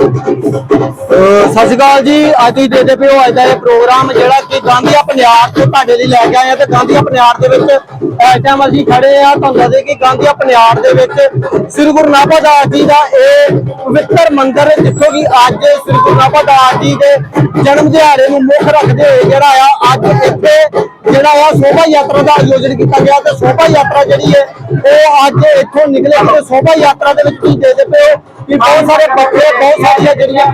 ਸਤਿ ਸ਼੍ਰੀ ਅਕਾਲ ਜੀ। ਅੱਜ ਤੁਸੀਂ ਦੇਖਦੇ ਪਏ ਹੋ, ਅੱਜ ਦਾ ਇਹ ਪ੍ਰੋਗਰਾਮ ਜਿਹੜਾ ਕਿ ਗਾਂਧੀਆ ਪਨਿਆਰ ਤੋਂ ਤੁਹਾਡੇ ਲਈ ਲੈ ਕੇ ਆਏ ਆ ਤੇ ਗਾਂਧੀਆ ਪਨਿਆਰ ਦੇ ਵਿੱਚ ਇਸ ਟਾਈਮ ਅਸੀਂ ਖੜੇ ਆ। ਤੁਹਾਨੂੰ ਦੱਸਦੇ ਕਿ ਗਾਂਧੀਆ ਪਨਿਆਰ ਦੇ ਵਿੱਚ ਸ੍ਰੀ ਗੁਰੂ ਨਾਨਕ ਦਾਸ ਜੀ ਦਾ ਇਹ ਪਵਿੱਤਰ ਮੰਦਿਰ ਜਿੱਥੋਂ ਕਿ ਅੱਜ ਸ੍ਰੀ ਗੁਰੂ ਨਾਨਕ ਦਾਸ ਜੀ ਦੇ ਜਨਮ ਦਿਹਾੜੇ ਨੂੰ ਮੁੱਖ ਰੱਖਦੇ ਹੋਏ ਜਿਹੜਾ ਆ, ਅੱਜ ਇੱਥੇ ਜਿਹੜਾ ਆ ਸ਼ੋਭਾ ਯਾਤਰਾ ਦਾ ਆਯੋਜਨ ਕੀਤਾ ਗਿਆ ਤੇ ਸ਼ੋਭਾ ਯਾਤਰਾ ਜਿਹੜੀ ਹੈ, ਉਹ ਅੱਜ ਇੱਥੋਂ ਨਿਕਲੇ। ਤੇ ਸ਼ੋਭਾ ਯਾਤਰਾ ਦੇ ਵਿੱਚ ਤੁਸੀਂ ਦੇਖਦੇ ਪਏ ਹੋ ਕਿ ਬਹੁਤ ਸਾਰੇ ਬੱਚੇ, ਬਹੁਤ ਸਾਰੀਆਂ ਜਿਹੜੀਆਂ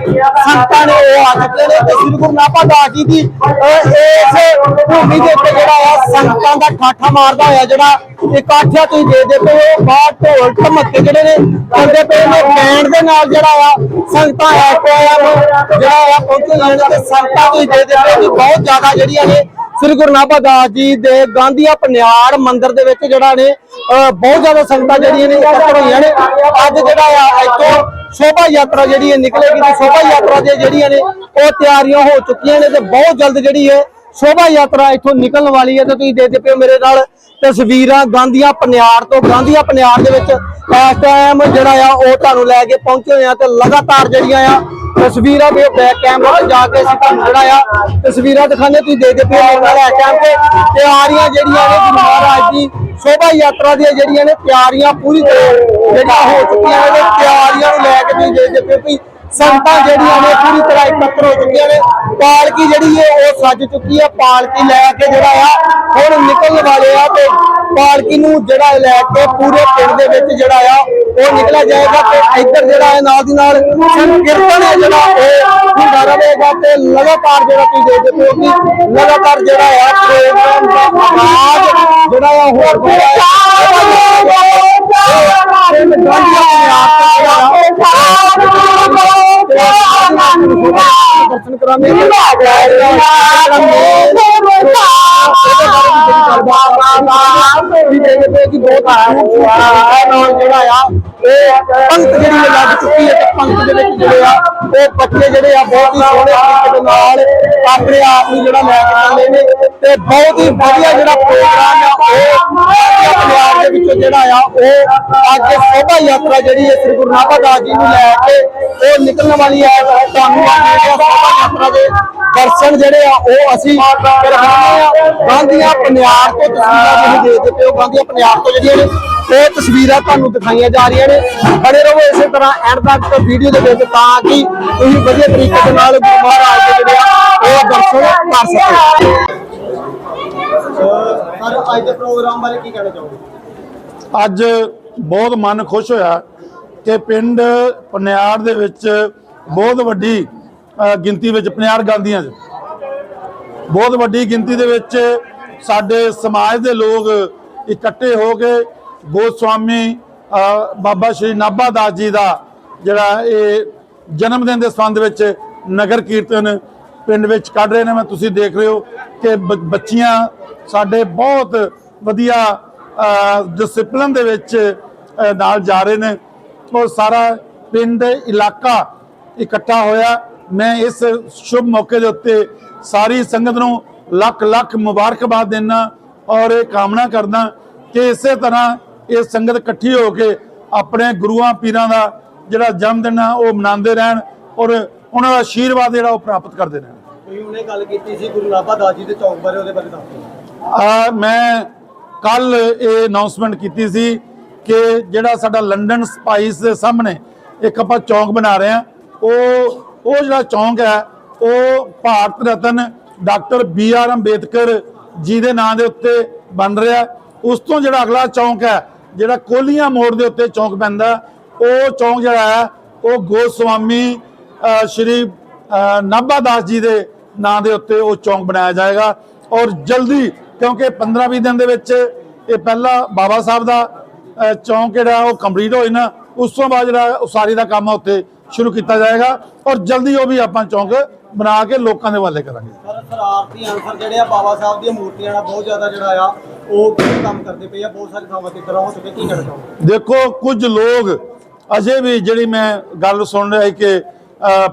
ਸੰਤਾਂ ਨੇ ਉਹ ਆ ਚੁੱਕੇ ਨੇ ਤੇ ਸ੍ਰੀ ਗੁਰੂ ਨਾਨਕ ਦਾਸ ਜੀ ਦੀ ਇਸ ਭੂਮੀ ਦੇ ਉੱਤੇ ਜਿਹੜਾ ਆ ਸੰਤਾਂ ਦਾ ਠਾਠਾ ਮਾਰਦਾ ਹੋਇਆ ਜਿਹੜਾ ਇਕੱਠਿਆ ਤੁਸੀਂ ਦੇਖਦੇ ਪਏ ਹੋ, ਬਾਹਰ ਢੋਲ ਧਮੱਕੇ ਜਿਹੜੇ ਨੇ ਚੱਲਦੇ ਪਏ ਨੇ ਬੈਂਡ ਦੇ ਨਾਲ ਜਿਹੜਾ ਆ ਸੰਤਾਂ ਐਕੋਇਮ ਜਿਹੜਾ ਆ ਪਹੁੰਚੇ ਹੋਏ ਤੇ ਸੰਗਤਾਂ ਤੁਸੀਂ ਦੇਖਦੇ ਪਏ ਹੋ ਬਹੁਤ ਜ਼ਿਆਦਾ ਜਿਹੜੀਆਂ ਨੇ ਸ੍ਰੀ ਗੁਰੂ ਨਾਨਕ ਦਾਸ ਜੀ ਦੇ ਗਾਂਧੀਆ ਪਨਿਆੜ ਮੰਦਿਰ ਦੇ ਵਿੱਚ ਜਿਹੜਾ ਨੇ, ਅਹ, ਬਹੁਤ ਜ਼ਿਆਦਾ ਸੰਗਤਾਂ ਜਿਹੜੀਆਂ ਨੇ ਇਕੱਠ ਹੋਈਆਂ ਨੇ। ਅੱਜ ਜਿਹੜਾ ਆ, ਇੱਥੋਂ ਸ਼ੋਭਾ ਯਾਤਰਾ ਜਿਹੜੀ ਹੈ ਨਿਕਲੇਗੀ ਤੇ ਸ਼ੋਭਾ ਯਾਤਰਾ ਦੇ ਜਿਹੜੀਆਂ ਨੇ ਉਹ ਤਿਆਰੀਆਂ ਹੋ ਚੁੱਕੀਆਂ ਨੇ ਤੇ ਬਹੁਤ ਜਲਦ ਜਿਹੜੀ ਹੈ ਸ਼ੋਭਾ ਯਾਤਰਾ ਇੱਥੋਂ ਨਿਕਲਣ ਵਾਲੀ ਹੈ ਤੇ ਤੁਸੀਂ ਦੇਖਦੇ ਪਏ ਹੋ ਮੇਰੇ ਨਾਲ ਤਸਵੀਰਾਂ ਗਾਂਧੀਆਂ ਪਨਿਆੜ ਤੋਂ। ਗਾਂਧੀਆਂ ਪਨਿਆੜ ਦੇ ਵਿੱਚ ਇਸ ਟਾਈਮ ਜਿਹੜਾ ਆ, ਉਹ ਤੁਹਾਨੂੰ ਲੈ ਕੇ ਪਹੁੰਚੇ ਹੋਏ ਆ ਤੇ ਲਗਾਤਾਰ ਜਿਹੜੀਆਂ ਆ ਤਸਵੀਰਾਂ ਵੀ ਬੈਕ ਕੈਮਰਾ ਤੇ ਜਾ ਕੇ ਅਸੀਂ ਤੁਹਾਨੂੰ ਜਿਹੜਾ ਆ। ਤਸਵੀਰਾਂ ਦਿਖਾਣੇ ਤੁਸੀਂ ਦੇਖਦੇ ਪਏ ਮੇਰੇ ਨਾਲ ਇਸ ਟਾਈਮ ਤੇ। ਤਿਆਰੀਆਂ ਜਿਹੜੀਆਂ ਨੇ ਗੁਰੂ ਮਹਾਰਾਜ ਦੀ ਸ਼ੋਭਾ ਯਾਤਰਾ ਦੀਆਂ ਜਿਹੜੀਆਂ ਨੇ ਤਿਆਰੀਆਂ ਪੂਰੀ ਤਰ੍ਹਾਂ ਜਿਹੜੀਆਂ ਹੋ ਚੁੱਕੀਆਂ ਨੇ ਤਿਆਰੀਆਂ ਨੂੰ ਲੈ ਕੇ ਤੁਸੀਂ ਦੇਖਦੇ ਪਏ ਵੀ ਸੰਗਤਾਂ ਜਿਹੜੀਆਂ ਨੇ ਪੂਰੀ ਤਰ੍ਹਾਂ ਇਕੱਤਰ ਹੋ ਚੁੱਕੀਆਂ ਨੇ। ਪਾਲਕੀ ਜਿਹੜੀ ਹੈ ਉਹ ਸੱਜ ਚੁੱਕੀ ਹੈ ਪਾਲਕੀ ਲੈ ਕੇ ਜਿਹੜਾ ਆ, ਹੁਣ ਨਿਕਲਣ ਵਾਲੇ ਆ ਤੇ ਪਾਲਕੀ ਨੂੰ ਜਿਹੜਾ ਲੈ ਕੇ ਪੂਰੇ ਪਿੰਡ ਦੇ ਵਿੱਚ ਜਿਹੜਾ ਆ ਉਹ ਨਿਕਲਿਆ ਜਾਏਗਾ ਤੇ ਇੱਧਰ ਜਿਹੜਾ ਹੈ ਨਾਲ ਦੀ ਨਾਲ ਸੰਕੀਰਤਨ ਹੈ ਜਿਹੜਾ ਉਹ ਹੁੰਦਾ ਰਹੇਗਾ ਤੇ ਲਗਾਤਾਰ ਜਿਹੜਾ ਤੁਸੀਂ ਦੇਖਦੇ ਹੋ ਕਿ ਲਗਾਤਾਰ ਜਿਹੜਾ ਆ ਪ੍ਰੋਗਰਾਮ ਦਾ ਆਵਾਜ਼ ਜਿਹੜਾ ਆ ਹੋਰ ਦਰਸ਼ਨ ਕਰਾਂਗੇ ਜਿਹੜਾ ਆ ਉਹ ਪੰਕਤ ਜਿਹੜੀ ਹੈ ਲੱਗ ਚੁੱਕੀ ਹੈ ਤੇ ਪੰਕਤ ਦੇ ਵਿੱਚ ਜਿਹੜੇ ਆ ਉਹ ਬੱਚੇ ਜਿਹੜੇ ਆ ਬਹੁਤ ਹੀ ਸੋਹਣੇ ਤਰੀਕੇ ਦੇ ਨਾਲ ਆਪਣੇ ਆਪ ਨੂੰ ਜਿਹੜਾ ਲੈ ਕੇ ਚੱਲੇ ਨੇ ਤੇ ਬਹੁਤ ਹੀ ਵਧੀਆ ਜਿਹੜਾ ਪ੍ਰੋਗਰਾਮ ਆ ਉਹ ਪੰਜਾਬ ਦੇ ਵਿੱਚੋਂ ਜਿਹੜਾ ਆ ਉਹ ਅੱਜ ਸ਼ੋਭਾ ਯਾਤਰਾ ਜਿਹੜੀ ਹੈ ਸ੍ਰੀ ਗੁਰੂ ਨਾਨਕ ਦਾਸ ਜੀ ਨੂੰ ਲੈ ਕੇ ਉਹ ਨਿਕਲਣ ਵਾਲੀ ਹੈ ਤੁਹਾਨੂੰ ਆ ਸ਼ੋਭਾ ਯਾਤਰਾ ਦੇ ਦਰਸ਼ਨ ਜਿਹੜੇ ਆ ਉਹ ਅਸੀਂ ਕਰਵਾਉਣੇ ਆ ਗਾਂਧੀਆਂ ਪਨਿਆਰ ਤੋਂ ਤਸਵੀਰਾਂ ਜਿਹੜੀ ਦੇਖਦੇ ਪਏ ਹੋ ਗਾਂਧੀਆਂ ਪਨਿਆਰ ਤੋਂ ਜਿਹੜੀਆਂ ਨੇ ਉਹ ਤਸਵੀਰਾਂ ਤੁਹਾਨੂੰ ਦਿਖਾਈਆਂ ਜਾ ਰਹੀਆਂ ਨੇ। ਬਣੇ ਰਹੋ ਇਸੇ ਤਰ੍ਹਾਂ ਐਂਡ ਤੱਕ ਵੀਡੀਓ ਦੇ ਵਿੱਚ ਤਾਂ ਕਿ ਤੁਸੀਂ ਵਧੀਆ ਤਰੀਕੇ ਦੇ ਨਾਲ ਗੁਰੂ ਮਹਾਰਾਜ ਦੇ ਜਿਹੜੇ ਆ ਉਹ ਦਰਸ਼ਨ ਕਰ ਸਕੋ। ਸਰ ਅੱਜ ਦੇ ਪ੍ਰੋਗਰਾਮ ਬਾਰੇ ਕੀ ਕਹਿਣਾ ਚਾਹੋਗੇ? ਅੱਜ ਬਹੁਤ ਮਨ ਖੁਸ਼ ਹੋਇਆ ਕਿ ਪਿੰਡ ਪਨਿਆਰ ਦੇ ਵਿੱਚ ਬਹੁਤ ਵੱਡੀ ਗਿਣਤੀ ਵਿੱਚ ਪਨਿਆਰ ਗਾਂਧੀਆਂ 'ਚ। ਬਹੁਤ ਵੱਡੀ ਗਿਣਤੀ ਦੇ ਵਿੱਚ ਸਾਡੇ ਸਮਾਜ ਦੇ ਲੋਕ ਇਕੱਠੇ ਹੋ ਕੇ ਗੋਸਵਾਮੀ ਬਾਬਾ ਸ਼੍ਰੀ ਨਾਭਾ ਦਾਸ ਜੀ ਦਾ ਜਿਹੜਾ ਇਹ ਜਨਮ ਦਿਨ ਦੇ ਸੰਬੰਧ ਵਿੱਚ ਨਗਰ ਕੀਰਤਨ ਪਿੰਡ ਵਿੱਚ ਕੱਢ ਰਹੇ ਨੇ। ਮੈਂ ਤੁਸੀਂ ਦੇਖ ਰਹੇ ਹੋ ਕਿ ਬੱਚੀਆਂ ਸਾਡੇ ਬਹੁਤ ਵਧੀਆ ਡਿਸਪਲਿਨ ਦੇ ਵਿੱਚ ਨਾਲ ਜਾ ਰਹੇ ਨੇ। ਉਹ ਸਾਰਾ ਪਿੰਡ, ਇਲਾਕਾ ਇਕੱਠਾ ਹੋਇਆ। ਮੈਂ ਇਸ ਸ਼ੁਭ ਮੌਕੇ ਦੇ ਉੱਤੇ ਸਾਰੀ ਸੰਗਤ ਨੂੰ ਲੱਖ ਲੱਖ ਮੁਬਾਰਕਬਾਦ ਦੇਣਾ ਔਰ ਇਹ ਕਾਮਨਾ ਕਰਦਾ ਕਿ ਇਸੇ ਤਰ੍ਹਾਂ ਇਹ ਸੰਗਤ ਇਕੱਠੀ ਹੋ ਕੇ ਆਪਣੇ ਗੁਰੂਆਂ ਪੀਰਾਂ ਦਾ ਜਿਹੜਾ ਜਨਮ ਦਿਨ ਆ ਉਹ ਮਨਾਉਂਦੇ ਰਹਿਣ ਔਰ ਉਹਨਾਂ ਦਾ ਆਸ਼ੀਰਵਾਦ ਜਿਹੜਾ ਉਹ ਪ੍ਰਾਪਤ ਕਰਦੇ ਰਹਿਣ। ਤੁਸੀਂ ਉਹਨੇ ਗੱਲ ਕੀਤੀ ਸੀ ਗੁਰੂ ਨਾਨਕ ਦਾਸ ਜੀ ਦੇ ਚੌਕ ਬਾਰੇ ਉਹਦੇ ਬਾਰੇ ਦੱਸੋ। ਆ ਮੈਂ ਕੱਲ ਇਹ ਅਨਾਉਂਸਮੈਂਟ ਕੀਤੀ ਸੀ ਕਿ ਜਿਹੜਾ ਸਾਡਾ ਲੰਡਨ ਸਪਾਈਸ ਦੇ ਸਾਹਮਣੇ ਇੱਕ ਆਪਾਂ ਚੌਂਕ ਬਣਾ ਰਹੇ ਆ ਉਹ ਉਹ ਜਿਹੜਾ ਚੌਂਕ ਹੈ ਉਹ Bharat Ratna doctor B R Ambedkar ji ਦੇ ਨਾਂ ਦੇ ਉੱਤੇ ਬਣ ਰਿਹਾ। ਉਸ ਤੋਂ ਜਿਹੜਾ ਅਗਲਾ ਚੌਂਕ ਹੈ, ਜਿਹੜਾ ਕੋਲੀਆਂ ਮੋੜ ਦੇ ਉੱਤੇ ਚੌਂਕ ਪੈਂਦਾ, ਉਹ ਚੌਂਕ ਜਿਹੜਾ ਹੈ, ਉਹ ਗੋਸਵਾਮੀ ਸ਼੍ਰੀ ਨਾਭਾ ਦਾਸ ਜੀ ਦੇ ਨਾਂ ਦੇ ਉੱਤੇ ਉਹ ਚੌਂਕ ਬਣਾਇਆ ਜਾਏਗਾ। ਔਰ ਜਲਦੀ, ਕਿਉਂਕਿ 15-20 ਦਿਨ ਦੇ ਵਿੱਚ ਇਹ ਪਹਿਲਾ ਬਾਬਾ ਸਾਹਿਬ ਦਾ ਚੌਂਕ ਜਿਹੜਾ ਉਹ ਕੰਪਲੀਟ ਹੋਏ ਨਾ, ਉਸ ਤੋਂ ਬਾਅਦ ਜਿਹੜਾ ਉਸਾਰੀ ਦਾ ਕੰਮ ਆ ਉੱਥੇ ਸ਼ੁਰੂ ਕੀਤਾ ਜਾਏਗਾ। ਔਰ ਜਲਦੀ ਉਹ ਵੀ ਆਪਾਂ ਚੌਂਕ ਬਣਾ ਕੇ ਲੋਕਾਂ ਦੇ ਵਾਲੇ ਕਰਾਂਗੇ। ਸਰ ਸਰਾਰਤੀ ਅਨਸਰ ਜਿਹੜੇ ਆ ਬਾਬਾ ਸਾਹਿਬ ਦੀਆਂ ਮੂਰਤੀਆਂ ਨਾਲ ਬਹੁਤ ਜ਼ਿਆਦਾ ਜਿਹੜਾ ਆ ਉਹ ਕੰਮ ਕਰਦੇ ਪਏ ਆ? ਬਹੁਤ ਸਾਰੀ ਥਾਵਾਂ ਤੇ ਤਰ੍ਹਾਂ ਹੋ ਚੁੱਕੇ ਕੀ ਕਹਿਣਾ ਚਾਹੋਗੇ? ਦੇਖੋ ਕੁਝ ਲੋਕ ਅਜੇ ਵੀ ਜਿਹੜੀ ਮੈਂ ਗੱਲ ਸੁਣ ਰਿਹਾ ਕਿ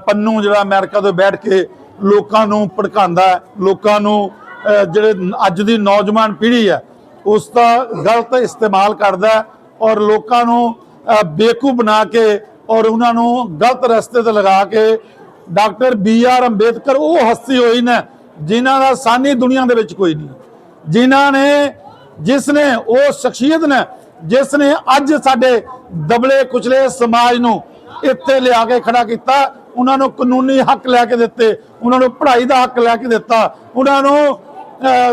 ਪੰਨੂ ਜਿਹੜਾ ਅਮਰੀਕਾ ਤੋਂ ਬੈਠ ਕੇ ਲੋਕਾਂ ਨੂੰ ਭੜਕਾਉਂਦਾ ਲੋਕਾਂ ਨੂੰ ਜਿਹੜੇ ਅੱਜ ਦੀ ਨੌਜਵਾਨ ਪੀੜ੍ਹੀ ਹੈ ਉਸ ਦਾ ਗਲਤ ਇਸਤੇਮਾਲ ਕਰਦਾ ਔਰ ਲੋਕਾਂ ਨੂੰ ਬੇਵਕੂਫ ਬਣਾ ਕੇ ਔਰ ਉਹਨਾਂ ਨੂੰ ਗਲਤ ਰਸਤੇ ਤੇ ਲਗਾ ਕੇ ਡਾਕਟਰ ਬੀ ਆਰ ਅੰਬੇਦਕਰ, ਉਹ ਹਸਤੀ ਹੋਈ ਨੇ, ਜਿਨ੍ਹਾਂ ਦਾ ਸਾਨੀ ਦੁਨੀਆ ਦੇ ਵਿੱਚ ਕੋਈ ਨਹੀਂ। ਜਿਨ੍ਹਾਂ ਨੇ, ਜਿਸ ਨੇ ਉਹ ਸ਼ਖਸੀਅਤ ਨੇ, ਜਿਸ ਨੇ ਅੱਜ ਸਾਡੇ ਦਬਲੇ ਕੁਚਲੇ ਸਮਾਜ ਨੂੰ ਇੱਥੇ ਲਿਆ ਕੇ ਖੜਾ ਕੀਤਾ, ਉਹਨਾਂ ਨੂੰ ਕਾਨੂੰਨੀ ਹੱਕ ਲੈ ਕੇ ਦਿੱਤੇ, ਉਹਨਾਂ ਨੂੰ ਪੜ੍ਹਾਈ ਦਾ ਹੱਕ ਲੈ ਕੇ ਦਿੱਤਾ, ਉਹਨਾਂ ਨੂੰ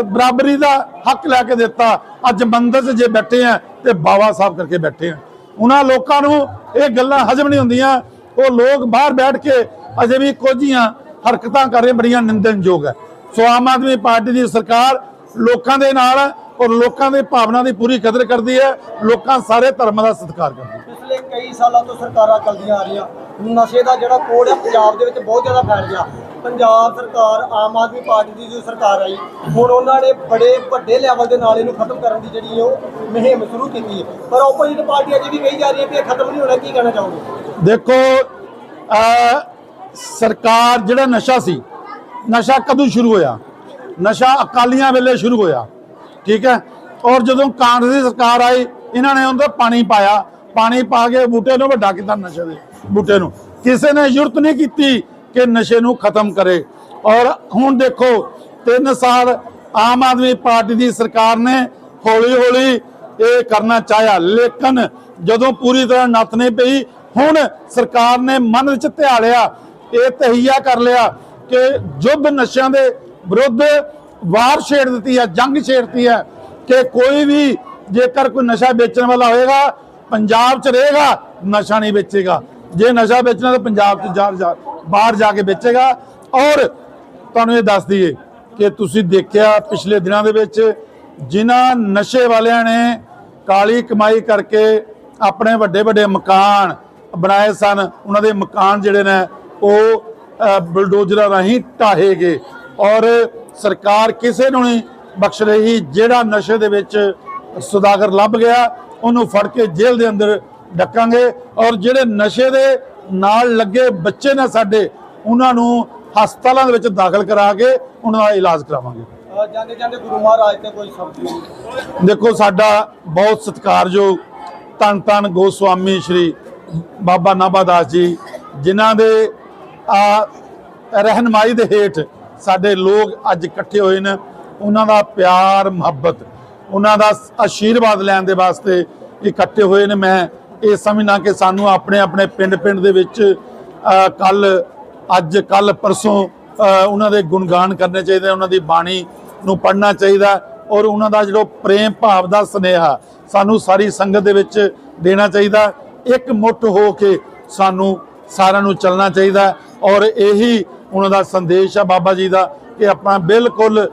ਬਰਾਬਰੀ ਦਾ ਹੱਕ ਲੈ ਕੇ ਦਿੱਤਾ। ਅੱਜ ਮੰਦਰ 'ਚ ਜੇ ਬੈਠੇ ਆ ਤੇ ਬਾਵਾ ਸਾਹਿਬ ਕਰਕੇ ਬੈਠੇ ਆ। ਉਹਨਾਂ ਲੋਕਾਂ ਨੂੰ ਇਹ ਗੱਲਾਂ ਹਜਮ ਨਹੀਂ ਹੁੰਦੀਆਂ। ਉਹ ਲੋਕ ਬਾਹਰ ਬੈਠ ਕੇ ਅਜੇ ਵੀ ਕੋਝੀਆਂ ਹਰਕਤਾਂ ਕਰ ਰਹੇ ਬੜੀਆਂ ਨਿੰਦਨਯੋਗ ਹੈ। ਸੋ ਆਮ ਆਦਮੀ ਪਾਰਟੀ ਦੀ ਸਰਕਾਰ ਲੋਕਾਂ ਦੇ ਨਾਲ ਔਰ ਲੋਕਾਂ ਦੇ ਭਾਵਨਾ ਦੀ ਪੂਰੀ ਕਦਰ ਕਰਦੀ ਹੈ। ਲੋਕਾਂ ਸਾਰੇ ਧਰਮਾਂ ਦਾ ਸਤਿਕਾਰ ਕਰਦੀ ਹੈ। ਪਿਛਲੇ ਕਈ ਸਾਲਾਂ ਤੋਂ ਸਰਕਾਰਾਂ ਚੱਲਦੀਆਂ ਆ ਰਹੀਆਂ। ਨਸ਼ੇ ਦਾ ਜਿਹੜਾ ਕੋਡ ਹੈ ਪੰਜਾਬ ਦੇ ਵਿੱਚ ਬਹੁਤ ਜ਼ਿਆਦਾ ਫੈਲ ਗਿਆ। ਪੰਜਾਬ ਸਰਕਾਰ ਆਮ ਆਦਮੀ ਪਾਰਟੀ ਦੀ ਜੋ ਸਰਕਾਰ ਆਈ ਹੁਣ ਉਹਨਾਂ ਨੇ ਬੜੇ ਵੱਡੇ ਲੈਵਲ ਦੇ ਨਾਲ ਇਹਨੂੰ ਖਤਮ ਕਰਨ ਦੀ ਜਿਹੜੀ ਉਹ ਮੁਹਿੰਮ ਸ਼ੁਰੂ ਕੀਤੀ ਹੈ। ਪਰ ਆਪੋਜੀਟ ਪਾਰਟੀ ਅਜੇ ਵੀ ਕਹੀ ਜਾ ਰਹੀ ਹੈ ਕਿ ਇਹ ਖਤਮ ਨਹੀਂ ਹੋਣਾ ਕੀ ਕਹਿਣਾ ਚਾਹੋਗੇ? ਦੇਖੋ ਸਰਕਾਰ ਜਿਹੜਾ ਨਸ਼ਾ ਸੀ, ਨਸ਼ਾ ਕਦੋਂ ਸ਼ੁਰੂ ਹੋਇਆ? ਨਸ਼ਾ ਅਕਾਲੀਆਂ ਵੇਲੇ ਸ਼ੁਰੂ ਹੋਇਆ, ਠੀਕ ਹੈ? ਔਰ ਜਦੋਂ ਕਾਂਗਰਸ ਦੀ ਸਰਕਾਰ ਆਈ, ਇਹਨਾਂ ਨੇ ਉਹਦੇ ਪਾਣੀ ਪਾਇਆ, ਪਾਣੀ ਪਾ ਕੇ ਬੂਟੇ ਨੂੰ ਵੱਡਾ ਕੀਤਾ ਨਸ਼ੇ ਦੇ ਬੂਟੇ ਨੂੰ। ਕਿਸੇ ਨੇ ਜ਼ਰੂਰਤ ਨਹੀਂ ਕੀਤੀ ਕਿ ਨਸ਼ੇ ਨੂੰ ਖਤਮ ਕਰੇ। ਔਰ ਹੁਣ ਦੇਖੋ 3 ਸਾਲ ਆਮ ਆਦਮੀ ਪਾਰਟੀ ਦੀ ਸਰਕਾਰ ਨੇ ਹੌਲੀ ਹੌਲੀ ਇਹ ਕਰਨਾ ਚਾਹਿਆ। ਲੇਕਿਨ ਜਦੋਂ ਪੂਰੀ ਤਰ੍ਹਾਂ ਨੱਥ ਨਹੀਂ ਪਈ, ਹੁਣ ਸਰਕਾਰ ਨੇ ਮਨ ਵਿੱਚ ਧਿਆਲਿਆ ਇਹ ਤਹੀਆ ਕਰ ਲਿਆ ਕਿ ਜੁੱਧ ਨਸ਼ਿਆਂ ਦੇ ਵਿਰੁੱਧ ਵਾਰ ਛੇੜ ਦਿੱਤੀ ਹੈ, ਜੰਗ ਛੇੜਤੀ ਹੈ ਕਿ ਕੋਈ ਵੀ ਜੇਕਰ ਕੋਈ ਨਸ਼ਾ ਵੇਚਣ ਵਾਲਾ ਹੋਏਗਾ, ਪੰਜਾਬ 'ਚ ਰਹੇਗਾ, ਨਸ਼ਾ ਨਹੀਂ ਵੇਚੇਗਾ। ਜੇ ਨਸ਼ਾ ਵੇਚਣਾ ਤਾਂ ਪੰਜਾਬ 'ਚ ਜਾ ਜਾ- ਬਾਹਰ ਜਾ ਕੇ ਵੇਚੇਗਾ। ਔਰ ਤੁਹਾਨੂੰ ਇਹ ਦੱਸ ਦਈਏ ਕਿ ਤੁਸੀਂ ਦੇਖਿਆ ਪਿਛਲੇ ਦਿਨਾਂ ਦੇ ਵਿੱਚ ਜਿਨ੍ਹਾਂ ਨਸ਼ੇ ਵਾਲਿਆਂ ਨੇ ਕਾਲੀ ਕਮਾਈ ਕਰਕੇ ਆਪਣੇ ਵੱਡੇ ਵੱਡੇ ਮਕਾਨ ਬਣਾਏ ਸਨ, ਉਹਨਾਂ ਦੇ ਮਕਾਨ ਜਿਹੜੇ ਨੇ ਉਹ ਬੁਲਡੋਜ਼ਰਾਂ ਰਾਹੀਂ ਢਾਹੇ ਗਏ। ਔਰ ਸਰਕਾਰ ਕਿਸੇ ਨੂੰ ਨਹੀਂ ਬਖਸ਼ ਰਹੀ ਜਿਹੜਾ ਨਸ਼ੇ ਦੇ ਵਿੱਚ ਸੁਦਾਗਰ ਲੱਭ ਗਿਆ ਉਹਨੂੰ ਫੜ ਕੇ ਜੇਲ੍ਹ ਦੇ ਅੰਦਰ ਡੱਕਾਂਗੇ। ਔਰ ਜਿਹੜੇ ਨਸ਼ੇ ਦੇ ਨਾਲ ਲੱਗੇ ਬੱਚੇ ਨੇ ਸਾਡੇ ਉਹਨਾਂ ਨੂੰ ਹਸਪਤਾਲਾਂ ਦੇ ਵਿੱਚ ਦਾਖਲ ਕਰਾ ਕੇ ਉਹਨਾਂ ਦਾ ਇਲਾਜ ਕਰਾਵਾਂਗੇ। ਜਾਂਦੇ ਜਾਂਦੇ ਗੁਰੂ ਮਹਾਰਾਜ ਤੇ ਕੋਈ ਸ਼ਬਦ ਦੇਖੋ ਸਾਡਾ ਬਹੁਤ ਸਤਿਕਾਰਯੋਗ ਧੰਨ ਧੰਨ ਗੋਸਵਾਮੀ ਸ਼੍ਰੀ ਬਾਬਾ ਨਾਭਾਦਾਸ ਜੀ ਜਿਨ੍ਹਾਂ ਦੇ ਰਹਿਨਮਾਈ ਦੇ ਹੇਠ ਸਾਡੇ ਲੋਕ ਅੱਜ ਇਕੱਠੇ ਹੋਏ ਨੇ। ਉਹਨਾਂ ਦਾ ਪਿਆਰ, ਮੁਹੱਬਤ, ਉਹਨਾਂ ਦਾ ਆਸ਼ੀਰਵਾਦ ਲੈਣ ਦੇ ਵਾਸਤੇ ਇਕੱਠੇ ਹੋਏ ਨੇ। ਮੈਂ ਇਹ ਸਮਝਣਾ ਕਿ ਸਾਨੂੰ ਆਪਣੇ ਆਪਣੇ ਪਿੰਡ ਪਿੰਡ ਦੇ ਵਿੱਚ ਕੱਲ, ਅੱਜ, ਕੱਲ, ਪਰਸੋਂ ਉਹਨਾਂ ਦੇ ਗੁਣਗਾਨ ਕਰਨੇ ਚਾਹੀਦੇ ਉਹਨਾਂ ਦੀ ਬਾਣੀ ਨੂੰ ਪੜ੍ਹਨਾ ਚਾਹੀਦਾ ਔਰ ਉਹਨਾਂ ਦਾ ਜਿਹੜਾ ਪ੍ਰੇਮ ਭਾਵ ਦਾ ਸੁਨੇਹਾ ਸਾਨੂੰ ਸਾਰੀ ਸੰਗਤ ਦੇ ਵਿੱਚ ਦੇਣਾ ਚਾਹੀਦਾ ਇੱਕ ਮੁੱਠ ਹੋ ਕੇ ਸਾਨੂੰ ਸਾਰਿਆਂ ਨੂੰ ਚੱਲਣਾ ਚਾਹੀਦਾ ਔਰ ਇਹੀ ਉਹਨਾਂ ਦਾ ਸੰਦੇਸ਼ ਆ ਬਾਬਾ ਜੀ ਦਾ ਕਿ ਆਪਣਾ ਬਿਲਕੁਲ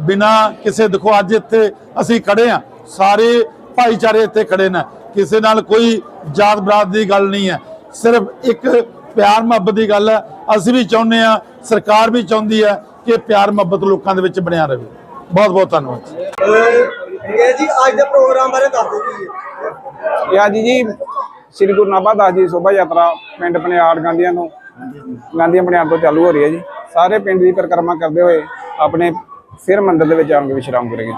ਬਿਨਾਂ ਕਿਸੇ ਦੇਖੋ ਅੱਜ ਇੱਥੇ ਅਸੀਂ ਖੜੇ ਆ ਸਾਰੇ ਭਾਈਚਾਰੇ ਇੱਥੇ ਖੜੇ ਨੇ ਕਿਸੇ ਨਾਲ ਕੋਈ ਜਾਤ ਬਰਾਤ ਦੀ ਗੱਲ ਨਹੀਂ ਹੈ ਸਿਰਫ ਇੱਕ ਪਿਆਰ ਮੁਹੱਬਤ ਦੀ ਗੱਲ ਹੈ ਅਸੀਂ ਵੀ ਚਾਹੁੰਦੇ ਆ ਸਰਕਾਰ ਵੀ ਚਾਹੁੰਦੀ ਹੈ ਕਿ ਪਿਆਰ ਮੁਹੱਬਤ ਲੋਕਾਂ ਦੇ ਵਿੱਚ ਬਣਿਆ ਰਹੇ। ਬਹੁਤ ਬਹੁਤ ਧੰਨਵਾਦ ਇਹ ਜੀ ਅੱਜ ਦੇ ਪ੍ਰੋਗਰਾਮ ਬਾਰੇ ਦੱਸ ਦਿਓ ਜੀ। ਇਹ ਅੱਜ ਜੀ ਸ੍ਰੀ ਗੁਰੂ ਨਾਭਾਦਾਸ ਜੀ ਸ਼ੋਭਾ ਯਾਤਰਾ ਪਿੰਡ ਪਨਿਆੜ ਗਾਂਧੀਆਂ ਤੋਂ ਗਾਂਧੀਆਂ ਪਨਿਆੜ ਤੋਂ ਚਾਲੂ ਹੋ ਰਹੀ ਹੈ ਜੀ। ਸਾਰੇ ਪਿੰਡ ਦੀ ਪਰਿਕਰਮਾ ਕਰਦੇ ਹੋਏ ਆਪਣੇ ਫਿਰ ਮੰਦਿਰ ਦੇ ਵਿੱਚ ਆਉਣ ਕੇ ਵਿਸ਼ਰਾਮ ਕਰੇਗੇ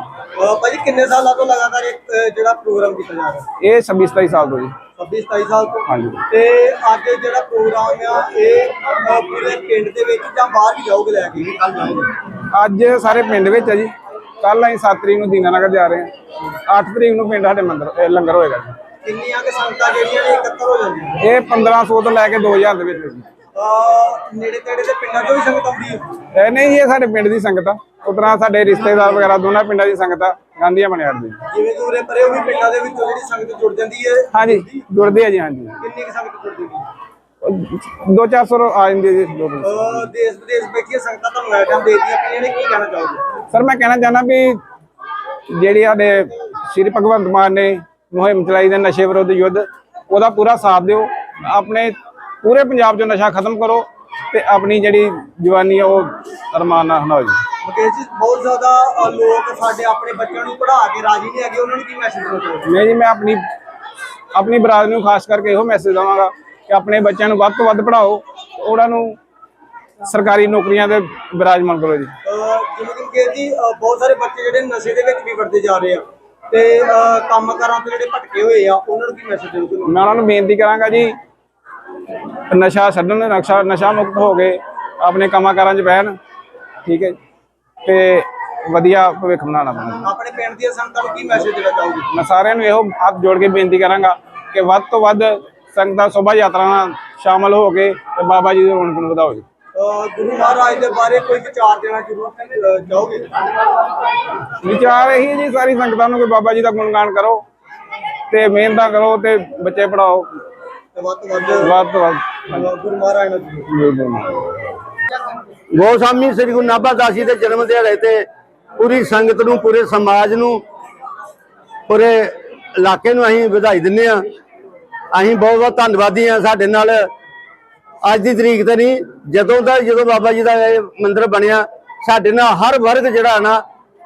ਭਾਜੀ ਕਿੰਨੇ ਸਾਲਾਂ ਤੋਂ ਲਗਾਤਾਰ ਇਹ ਜਿਹੜਾ ਪ੍ਰੋਗਰਾਮ ਕੀਤਾ ਜਾ ਰਿਹਾ? ਇਹ 26 27 ਸਾਲ ਤੋਂ ਜੀ। 26 27 ਸਾਲ ਤੋਂ? ਹਾਂਜੀ। ਤੇ ਅੱਜ ਜਿਹੜਾ ਪ੍ਰੋਗਰਾਮ ਆ ਇਹ ਪੂਰੇ ਪਿੰਡ ਦੇ ਵਿੱਚ ਜਾਂ ਬਾਹਰ ਵੀ ਜਾਓਗੇ ਲੈ ਕੇ? ਕੱਲ ਜਾਓਗੇ। ਅੱਜ ਸਾਰੇ ਪਿੰਡ ਵਿੱਚ ਹੈ ਜੀ। ਕੱਲ ਅਸੀਂ 7 ਤਰੀਕ ਨੂੰ ਦੀਨਾਨਗਰ ਜਾ ਰਹੇ ਹਾਂ। 8 ਤਰੀਕ ਨੂੰ ਪਿੰਡ ਸਾਡੇ ਮੰਦਿਰ ਲੰਗਰ ਹੋਏਗਾ ਜੀ। ਕਿੰਨੀਆਂ ਕਿ ਸੰਗਤਾਂ ਜਿਹੜੀਆਂ ਨੇ ਇਕੱਤਰ ਹੋ ਜਾਂਦੀਆਂ? ਇਹ 1500 ਤੋਂ ਲੈ ਕੇ 2000 ਦੇ ਵਿੱਚ ਜੀ। ਨੇੜੇ ਤੇੜੇ ਦੇ ਪਿੰਡਾਂ ਚੋਂ ਵੀ ਸੰਗਤ ਆਉਂਦੀ ਹੈ? ਇਹ ਨਹੀਂ ਜੀ ਇਹ ਸਾਡੇ ਪਿੰਡ ਦੀ ਸੰਗਤ ਆ। ਉਤਰਾ ਸਾਡੇ ਰਿਸ਼ਤੇਦਾਰ ਵਗੈਰਾ ਦੋਨਾਂ ਪਿੰਡਾਂ ਦੀ ਸੰਗਤ ਆ ਗਾਂਧੀਆਂ ਪਨਿਆੜ ਦੀ ਜਿਵੇਂ ਦੂਰੇ ਪਰੇ ਉਹ ਵੀ ਪਿੰਡਾਂ ਦੇ ਵਿੱਚੋਂ ਜਿਹੜੀ ਸੰਗਤ ਜੁੜ ਜਾਂਦੀ ਹੈ ਹਾਂਜੀ ਜੁੜਦੇ? ਆ ਜੀ ਹਾਂਜੀ। ਕਿੰਨੀ ਕਿ ਸੰਗਤ ਜੁੜ ਜਾਂਦੀ ਹੈ ਦੋ ਚਾਰ ਸੌ ਆ ਜਾਂਦੀ ਹੈ ਜੀ ਦੋ ਦੋ ਅਹ, ਦੇਸ਼ ਵਿਦੇਸ਼ ਬੈਠੀਆਂ ਸੰਗਤਾਂ ਤੁਹਾਨੂੰ ਆਈਟਮ ਦੇਦੀਆਂ ਪਈਆਂ ਨੇ ਕੀ ਕਹਿਣਾ ਚਾਹੋਗੇ? ਸਰ ਮੈਂ ਕਹਿਣਾ ਚਾਹੁੰਦਾ ਵੀ ਜਿਹੜੀ ਸਾਡੇ ਸ਼੍ਰੀ ਭਗਵੰਤ ਮਾਨ ਨੇ ਮੁਹਿੰਮ ਚਲਾਈ ਦੇ ਨਸ਼ੇ ਵਿਰੁੱਧ ਯੁੱਧ ਉਹਦਾ ਪੂਰਾ ਸਾਥ ਦਿਓ। ਆਪਣੇ ਪੂਰੇ ਪੰਜਾਬ 'ਚੋਂ ਨਸ਼ਾ ਖਤਮ ਕਰੋ ਤੇ ਆਪਣੀ ਜਿਹੜੀ ਜਵਾਨੀ ਆ ਉਹ ਅਰਮਾਨ ਨਾਲ ਹਨਾਓ ਜੀ। ਮੁਕੇਸ਼ ਜੀ ਬਹੁਤ ਜ਼ਿਆਦਾ ਲੋਕ ਸਾਡੇ ਆਪਣੇ ਬੱਚਿਆਂ ਨੂੰ ਪੜ੍ਹਾ ਕੇ ਰਾਜੀ ਨਹੀਂ ਹੈਗੇ ਉਹਨਾਂ ਨੂੰ ਕੀ ਮੈਸੇਜ ਮੈਂ ਜੀ ਮੈਂ ਆਪਣੀ ਆਪਣੀ ਬਰਾਦਰੀ ਨੂੰ ਖਾਸ ਕਰਕੇ ਇਹੋ ਮੈਸੇਜ ਦਵਾਂਗਾ ਕਿ ਆਪਣੇ ਬੱਚਿਆਂ ਨੂੰ ਵੱਧ ਤੋਂ ਵੱਧ ਪੜ੍ਹਾਓ ਉਹਨਾਂ ਨੂੰ ਸਰਕਾਰੀ ਨੌਕਰੀਆਂ ਤੇ ਬਿਰਾਜਮਾਨ ਕਰੋ ਜੀ। ਜਿਵੇਂ ਕਿ ਮੁਕੇਸ਼ ਜੀ ਬਹੁਤ ਸਾਰੇ ਬੱਚੇ ਜਿਹੜੇ ਨਸ਼ੇ ਦੇ ਵਿੱਚ ਵੀ ਵੜਦੇ ਜਾ ਰਹੇ ਆ ਤੇ ਕੰਮ ਕਰਾਂ ਤੋਂ ਜਿਹੜੇ ਭਟਕੇ ਹੋਏ ਆ ਉਹਨਾਂ ਨੂੰ ਕੀ ਮੈਸੇਜ ਚਾਹੋਗੇ? ਮੈਂ ਉਹਨਾਂ ਨੂੰ ਬੇਨਤੀ ਕਰਾਂਗਾ ਜੀ ਨਸ਼ਾ ਛੱਡਣ ਨਕਸ਼ਾ ਨਸ਼ਾ ਮੁਕਤ ਹੋ ਕੇ ਆਪਣੇ ਕੰਮਾਂ ਕਾਰਾਂ 'ਚ ਬਹਿਣ ਠੀਕ ਹੈ। ਤੇ ਵਧੀਆ ਭਵਿੱਖ ਬਣਾਉਣਾ ਆਪਣਾ ਆਪਣੇ ਪਿੰਡ ਦੀਆਂ ਸੰਗਤਾਂ ਨੂੰ ਕੀ ਮੈਸੇਜ ਦੇਣਾ ਚਾਹੋਗੇ? ਮੈਂ ਸਾਰਿਆਂ ਨੂੰ ਇਹੋ ਹੱਥ ਜੋੜ ਕੇ ਬੇਨਤੀ ਕਰਾਂਗਾ ਕਿ ਵੱਧ ਤੋਂ ਵੱਧ ਸੰਗਤਾਂ ਸ਼ੋਭਾ ਯਾਤਰਾ ਨਾਲ ਸ਼ਾਮਲ ਹੋ ਕੇ ਤੇ ਬਾਬਾ ਜੀ ਦੀ ਰੌਣਕ ਨੂੰ ਵਧਾਓ ਜੀ। ਅਹ ਗੁਰੂ ਮਹਾਰਾਜ ਦੇ ਬਾਰੇ ਕੋਈ ਵਿਚਾਰ ਦੇਣਾ ਜ਼ਰੂਰ ਅਹ ਚਾਹੋਗੇ? ਵਿਚਾਰ ਇਹੀ ਹੈ ਜੀ ਸਾਰੀ ਸੰਗਤਾਂ ਨੂੰ ਕਿ ਬਾਬਾ ਜੀ ਦਾ ਗੁਣਗਾਨ ਕਰੋ ਤੇ ਮਿਹਨਤਾਂ ਕਰੋ ਤੇ ਬੱਚੇ ਪੜਾਓ ਤੇ ਵੱਧ ਤੋਂ ਵੱਧ। ਵੱਧ ਤੋਂ ਵੱਧ ਗੁਰੂ ਮਹਾਰਾਜ ਨਾਲ ਜੁੜੋ ਗੋਸਵਾਮੀ ਸ੍ਰੀ ਗੁਰੂ ਨਾਭਾ ਦਾਸ ਜੀ ਦੇ ਜਨਮ ਦਿਹਾੜੇ ਤੇ ਪੂਰੀ ਸੰਗਤ ਨੂੰ, ਪੂਰੇ ਸਮਾਜ ਨੂੰ, ਪੂਰੇ ਇਲਾਕੇ ਨੂੰ ਅਸੀਂ ਵਧਾਈ ਦਿੰਨੇ ਆ ਅਸੀਂ ਬਹੁਤ ਬਹੁਤ ਧੰਨਵਾਦੀ ਆ ਸਾਡੇ ਨਾਲ। ਅੱਜ ਦੀ ਤਰੀਕ ਤੇ ਨਹੀਂ, ਜਦੋਂ ਦਾ, ਜਦੋਂ ਬਾਬਾ ਜੀ ਦਾ ਇਹ ਮੰਦਿਰ ਬਣਿਆ, ਸਾਡੇ ਨਾਲ ਹਰ ਵਰਗ ਜਿਹੜਾ ਨਾ,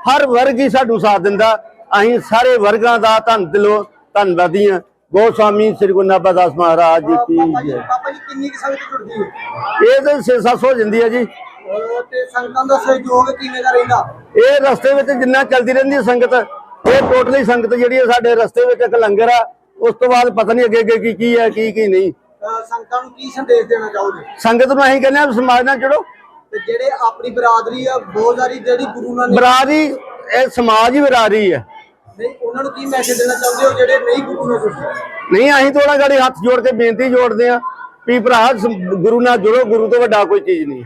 ਹਰ ਵਰਗ ਹੀ ਸਾਨੂੰ ਸਾਥ ਦਿੰਦਾ। ਅਸੀਂ ਸਾਰੇ ਵਰਗਾਂ ਦਾ ਧੰਨ ਦਿਲੋਂ ਧੰਨਵਾਦੀ ਆ ਗੋਸਵਾਮੀ ਸ੍ਰੀ ਗੁਰੂ ਨਾਭਾ ਦਾਸ ਮਹਾਰਾਜ ਜੀ ਕੀ ਪਾਪਾ ਜੀ ਜੈ। ਪਾਪਾ ਜੀ ਕਿੰਨੀ ਕੁ ਸੰਗਤ ਜੁੜਦੀ ਹੈ ਇਹ ਤਾਂ 6-700 ਹੋ ਜਾਂਦੀ ਹੈ ਜੀ। ਤੇ ਸੰਗਤਾਂ ਦਾ ਸਹਿਯੋਗ ਕਿਵੇਂ ਦਾ ਰਹਿੰਦਾ? ਇਹ ਰਸਤੇ ਵਿੱਚ ਜਿੰਨਾ ਚੱਲਦੀ ਰਹਿੰਦੀ ਹੈ ਸੰਗਤ ਇਹ ਟੋਟਲੀ ਸੰਗਤ ਜਿਹੜੀ ਹੈ ਸਾਡੇ ਰਸਤੇ ਵਿੱਚ ਇੱਕ ਲੰਗਰ ਆ ਉਸ ਤੋਂ ਬਾਅਦ ਪਤਾ ਨਹੀਂ ਅੱਗੇ ਅੱਗੇ ਕੀ ਕੀ ਹੈ ਕੀ ਕੀ ਨਹੀਂ। ਸੰਗਤਾਂ ਨੂੰ ਕੀ ਸੰਦੇਸ਼ ਦੇਣਾ ਚਾਹੋਗੇ? ਸੰਗਤ ਨੂੰ ਅਸੀਂ ਕਹਿੰਦੇ ਆ ਸਮਾਜ ਨਾਲ ਜੁੜੋ। ਤੇ ਜਿਹੜੇ ਆਪਣੀ ਬਰਾਦਰੀ ਆ ਬਹੁਤ ਸਾਰੀ ਜਿਹੜੀ ਗੁਰੂ ਨਾਲ ਬਰਾਦਰੀ ਇਹ ਸਮਾਜ ਹੀ ਬਰਾਦਰੀ ਹੈ। ਉਹਨਾਂ ਨੂੰ ਕੀ ਮੈਸੇਜ ਦੇਣਾ ਚਾਹੁੰਦੇ ਹੋ ਜਿਹੜੇ ਨਹੀਂ ਗੁਰੂ ਨਾਲ ਜੁੜਦੇ ਨਹੀਂ ਅਸੀਂ ਥੋੜਾ ਗਾੜੀ ਹੱਥ ਜੋੜ ਕੇ ਬੇਨਤੀ ਜੋੜਦੇ ਆ ਵੀ ਭਰਾ ਗੁਰੂ ਨਾਲ ਜੁੜੋ ਗੁਰੂ ਤੋਂ ਵੱਡਾ ਕੋਈ ਚੀਜ਼ ਨਹੀਂ।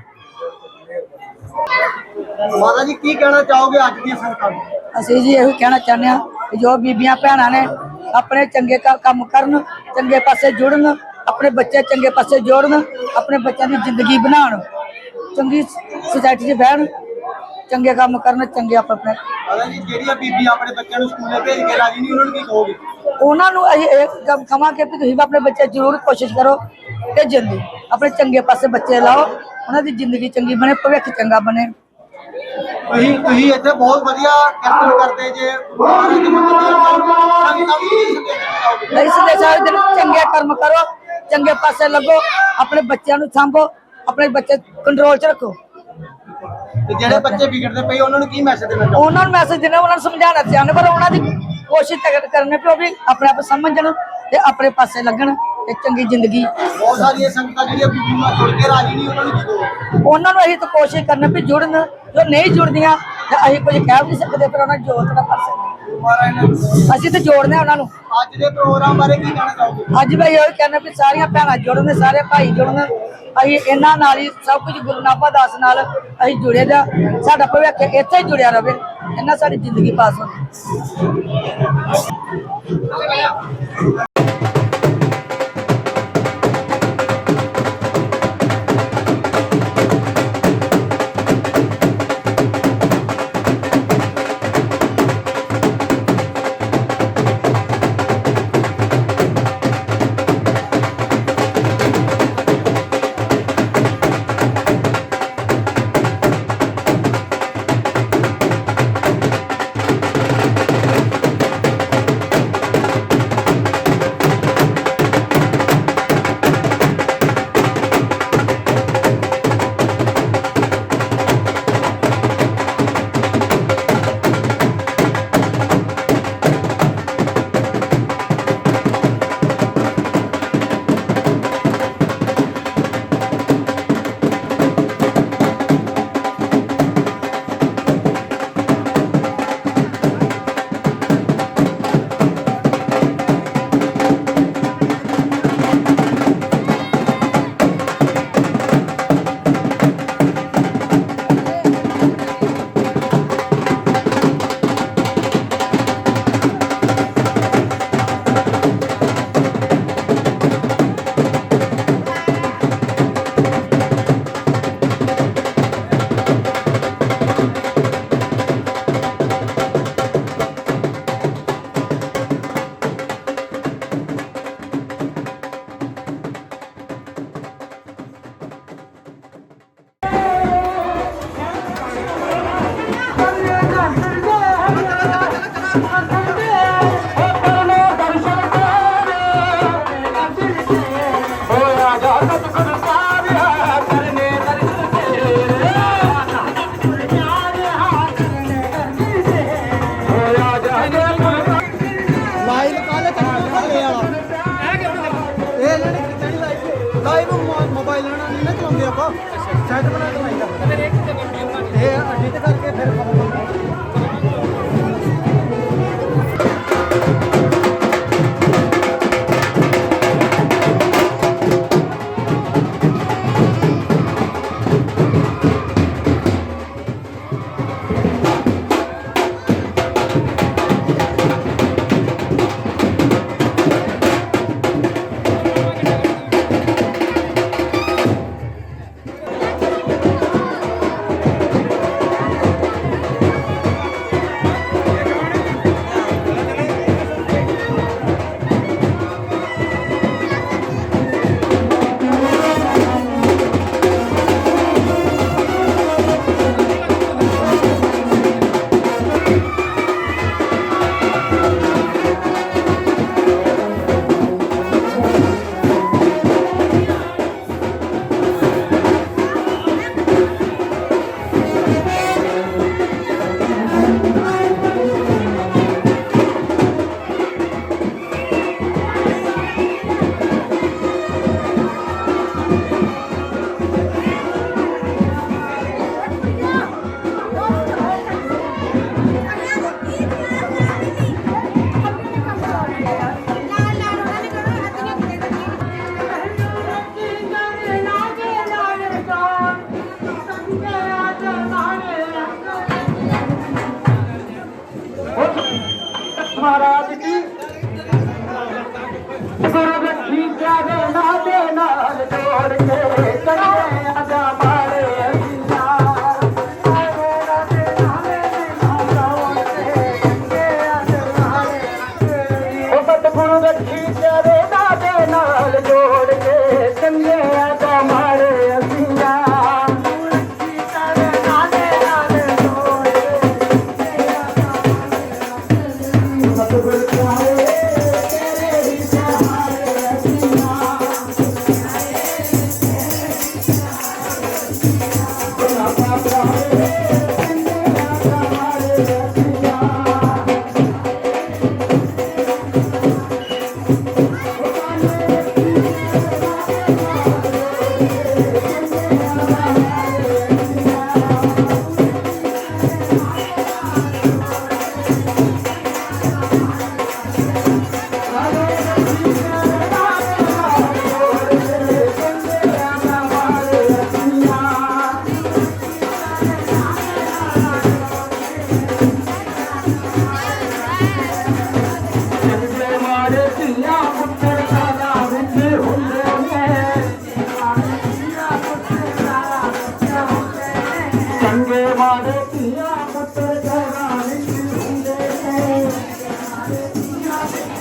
ਮਾਤਾ ਜੀ ਕੀ ਕਹਿਣਾ ਚਾਹੋਗੇ ਅੱਜ ਦੀਆਂ ਸੰਗਤਾਂ ਨੂੰ ਅਸੀਂ ਜੀ ਇਹੋ ਕਹਿਣਾ ਚਾਹੁੰਦੇ ਹਾਂ ਕਿ ਜੋ ਬੀਬੀਆਂ ਭੈਣਾਂ ਨੇ ਆਪਣੇ ਚੰਗੇ ਕੰਮ ਕਰਨ ਚੰਗੇ ਪਾਸੇ ਜੁੜਨ ਆਪਣੇ ਬੱਚੇ ਚੰਗੇ ਪਾਸੇ ਜੋੜਨ ਆਪਣੇ ਬੱਚਿਆਂ ਦੀ ਜ਼ਿੰਦਗੀ ਬਣਾਉਣ ਚੰਗੀ ਸੁਸਾਇਟੀ 'ਚ ਬਹਿਣ ਚੰਗੇ ਕੰਮ ਕਰਨ ਚੰਗੇ ਆਪ ਆਪਣੇ ਮਾਤਾ ਜੀ ਜਿਹੜੀਆਂ ਬੀਬੀਆਂ ਆਪਣੇ ਬੱਚਿਆਂ ਨੂੰ ਸਕੂਲੇ ਭੇਜ ਕੇ ਰਾਜੀ ਨਹੀਂ ਉਹਨਾਂ ਨੂੰ ਕੀ ਕਹੋਗੇ? ਉਹਨਾਂ ਨੂੰ ਅਸੀਂ ਇਹ ਕੰਮ ਕਹਾਂਗੇ ਕਿ ਤੁਸੀਂ ਵੀ ਆਪਣੇ ਬੱਚੇ ਜ਼ਰੂਰ ਕੋਸ਼ਿਸ਼ ਕਰੋ ਕਿ ਜਿੰਦੀ। ਆਪਣੇ ਚੰਗੇ ਪਾਸੇ ਬੱਚੇ ਲਾਓ ਉਹਨਾਂ ਦੀ ਜ਼ਿੰਦਗੀ ਚੰਗੀ ਬਣੇ ਭਵਿੱਖ ਚੰਗਾ ਬਣੇ। ਤੁਸੀਂ ਤੁਸੀਂ ਇੱਥੇ ਬਹੁਤ ਵਧੀਆ ਕੀਰਤਨ ਕਰਦੇ ਜੇ। ਇਸ ਦੇ ਸਾਰੇ ਦਿਨ ਚੰਗੇ ਕਰਮ ਕਰੋ ਚੰਗੇ ਪਾਸੇ ਲੱਗੋ ਆਪਣੇ ਬੱਚਿਆਂ ਨੂੰ ਸਾਂਭੋ ਆਪਣੇ ਬੱਚੇ ਕੰਟਰੋਲ 'ਚ ਰੱਖੋ। ਤੇ ਜਿਹੜੇ ਬੱਚੇ ਵਿਗੜਦੇ ਪਏ ਉਹਨਾਂ ਨੂੰ ਕੀ ਮੈਸੇਜ ਦੇਣਾ ਚਾਹੋਗੇ? ਉਹਨਾਂ ਨੂੰ ਮੈਸੇਜ ਦੇਣਾ ਉਹਨਾਂ ਨੂੰ ਸਮਝਾਉਣਾ ਚਾਹੁੰਦੇ। ਪਰ ਉਹਨਾਂ ਦੀ ਕੋਸ਼ਿਸ਼ ਤਾਂ ਕਰਨੇ ਉਹ ਵੀ ਆਪਣੇ ਆਪ ਸਮਝਣ ਤੇ ਆਪਣੇ ਪਾਸੇ ਲੱਗਣ ਤੇ ਚੰਗੀ ਜ਼ਿੰਦਗੀ ਬਹੁਤ ਸਾਰੀਆਂ ਸੰਗਤਾਂ ਜਿਹੜੀਆਂ ਨਾਲ ਜੁੜ ਕੇ ਰਾਜੀ ਨਹੀਂ ਉਹਨਾਂ ਨੂੰ ਕੀ ਕਹੋਗੇ ਉਹਨਾਂ ਨੂੰ ਅਸੀਂ ਤਾਂ ਕੋਸ਼ਿਸ਼ ਕਰਨੇ ਵੀ ਜੁੜਨ ਜੋ ਨਹੀਂ ਜੁੜਦੀਆਂ ਤੇ ਅਸੀਂ ਕੁਝ ਕਹਿ ਵੀ ਨਹੀਂ ਸਕਦੇ ਪਰ ਉਹਨਾਂ ਜੋਤ ਨਾ ਕਰ ਸਕਦੇ ਅਸੀਂ ਤਾਂ ਜੋੜਨੇ ਆ ਉਹਨਾਂ ਨੂੰ। ਅੱਜ ਦੇ ਪ੍ਰੋਗਰਾਮ ਬਾਰੇ ਕੀ ਕਹਿਣਾ ਚਾਹੋਗੇ? ਅੱਜ ਵੀ ਇਹ ਕਹਿੰਦੇ ਵੀ ਸਾਰੀਆਂ ਭੈਣਾਂ ਜੁੜਨ ਸਾਰੇ ਭਾਈ ਜੁੜਨ। ਅਸੀਂ ਇਹਨਾਂ ਨਾਲ ਹੀ ਸਭ ਕੁਝ ਗੁਰੂ ਨਾਭਾ ਦਾਸ ਨਾਲ ਅਸੀਂ ਜੁੜੇ ਜਾ ਸਾਡਾ ਭਵਿੱਖ ਇੱਥੇ ਹੀ ਜੁੜਿਆ ਰਵੇ। ਇਹਨਾਂ ਸਾਡੀ ਜ਼ਿੰਦਗੀ ਪਾਸ ਹੋਵੇ।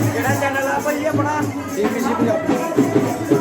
ਕਿਹੜਾ ਚੈਨਲ ਆ ਭਾਈ ਆਪਣਾ ਡੀਪੀਸੀ ਪੰਜਾਬੀ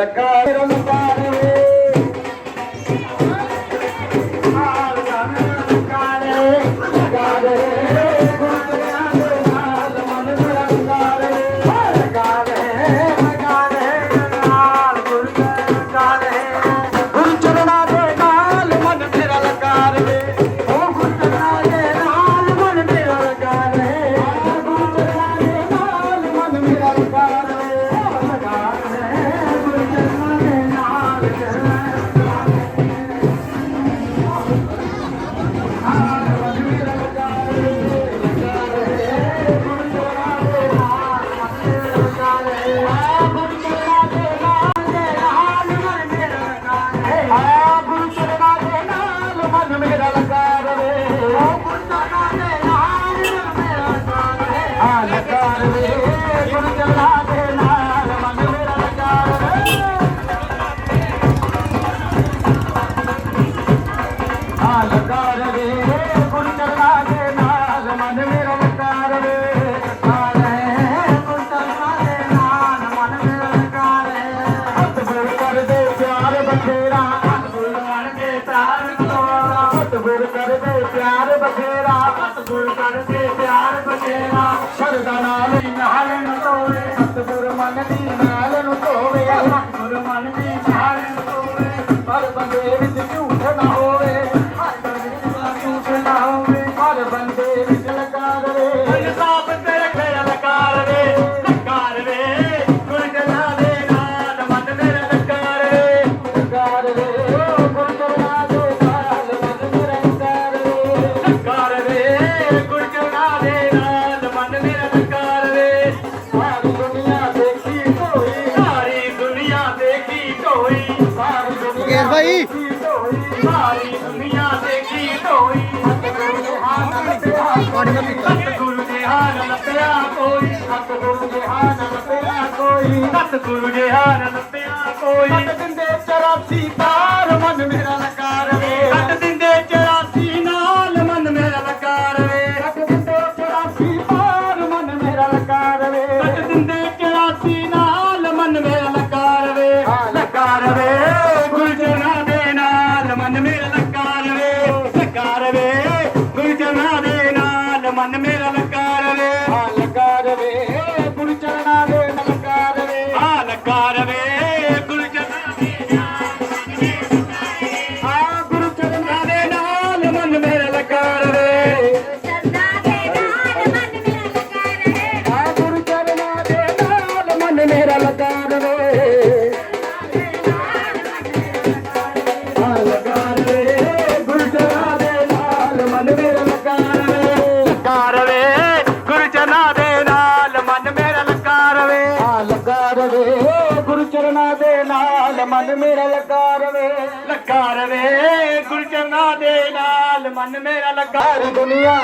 ਲੱਗਾ ਸਤਿਗੁਰੂ ਜਿਹਾ ਨ ਲੱਭਿਆ ਕੋਈ ਸਤਿਗੁਰੂ ਜਿਹਾ ਨ ਲੱਭਿਆ ਕੋਈ ਸਤਿਗੁਰੂ ਜਿਹਾ ਨ ਲੱਭਿਆ ਕੋਈ ਸਤ ਦਿੰਦੇ 84 ਪਾਰ ਮਨ ਮੇਰਾ